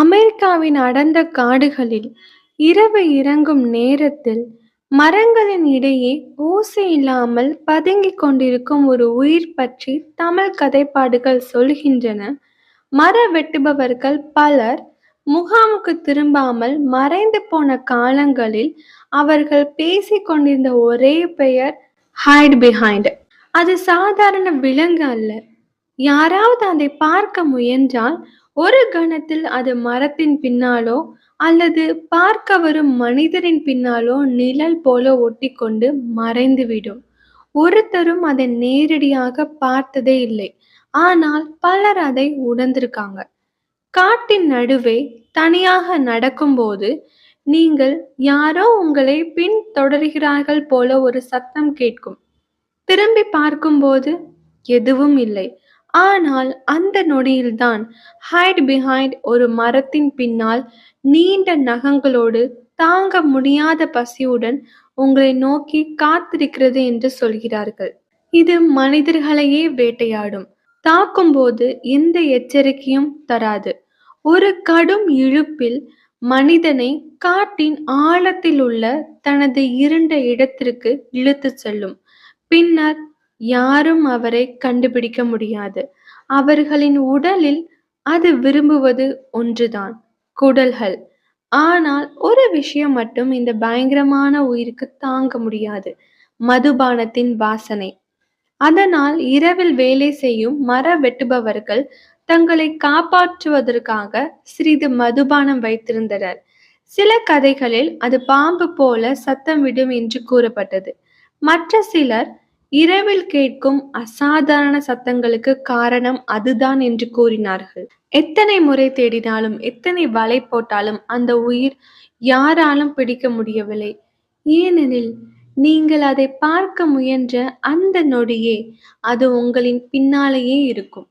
அமெரிக்காவின் அடர்ந்த காடுகளில் இரவு இறங்கும் நேரத்தில் மரங்களின் இடையே ஓசை இல்லாமல் பதுங்கிக் கொண்டிருக்கும் ஒரு உயிர் பற்றி தமிழ் கதைப்பாடுகள் சொல்கின்றன. மர வெட்டுபவர்கள் பலர் முகாமுக்கு திரும்பாமல் மறைந்து போன காலங்களில் அவர்கள் பேசிக்கொண்டிருந்த ஒரே பெயர் ஹைட் பிஹைண்ட். அது சாதாரண விலங்கு அல்ல. யாராவது அதை பார்க்க முயன்றால் ஒரு கணத்தில் அது மரத்தின் பின்னாலோ அல்லது பார்க்க வரும் மனிதரின் பின்னாலோ நிழல் போல ஒட்டி கொண்டு மறைந்துவிடும். ஒருத்தரும் அதை நேரடியாக பார்த்ததே இல்லை. ஆனால் பலர் அதை உணர்ந்திருக்காங்க. காட்டின் நடுவே தனியாக நடக்கும்போது நீங்கள் யாரோ உங்களை பின்தொடர்கிறார்கள் போல ஒரு சத்தம் கேட்கும். திரும்பி பார்க்கும்போது எதுவும் இல்லை. ஆனால் அந்த நொடியில்தான் ஹைட் பிஹைண்ட் ஒரு மரத்தின் பின்னால் நீண்ட நகங்களோடு தாங்க முடியாத பசியுடன் உங்களை நோக்கி காத்திருக்கிறது என்று சொல்கிறார்கள். இது மனிதர்களையே வேட்டையாடும். தாக்கும்போது எந்த எச்சரிக்கையும் தராது. ஒரு கடும் இழுப்பில் மனிதனை காட்டின் ஆழத்தில் உள்ள தனது இருண்ட இடத்திற்கு இழுத்துச் செல்லும். பின்னர் யாரும் அவரை கண்டுபிடிக்க முடியாது. அவர்களின் உடலில் அது விரும்புவது ஒன்றுதான் குடல்கள். ஆனால் ஒரு விஷயம் மட்டும் இந்த பயங்கரமான உயிருக்கு தாங்க முடியாது. மதுபானத்தின் வாசனை. அதனால் இரவில் வேலை செய்யும் மர வெட்டுபவர்கள் தங்களை காப்பாற்றுவதற்காக சிறிது மதுபானம் வைத்திருந்தனர். சில கதைகளில் அது பாம்பு போல சத்தம் விடும் என்று கூறப்பட்டது. மற்ற சிலர் இரவில் கேட்கும் அசாதாரண சத்தங்களுக்கு காரணம் அதுதான் என்று கூறினார்கள். எத்தனை முறை தேடினாலும் எத்தனை வலை போட்டாலும் அந்த உயிர் யாராலும் பிடிக்க முடியவில்லை. ஏனெனில் நீங்கள் அதை பார்க்க முயன்ற அந்த நொடியே அது உங்களின் பின்னாலேயே இருக்கும்.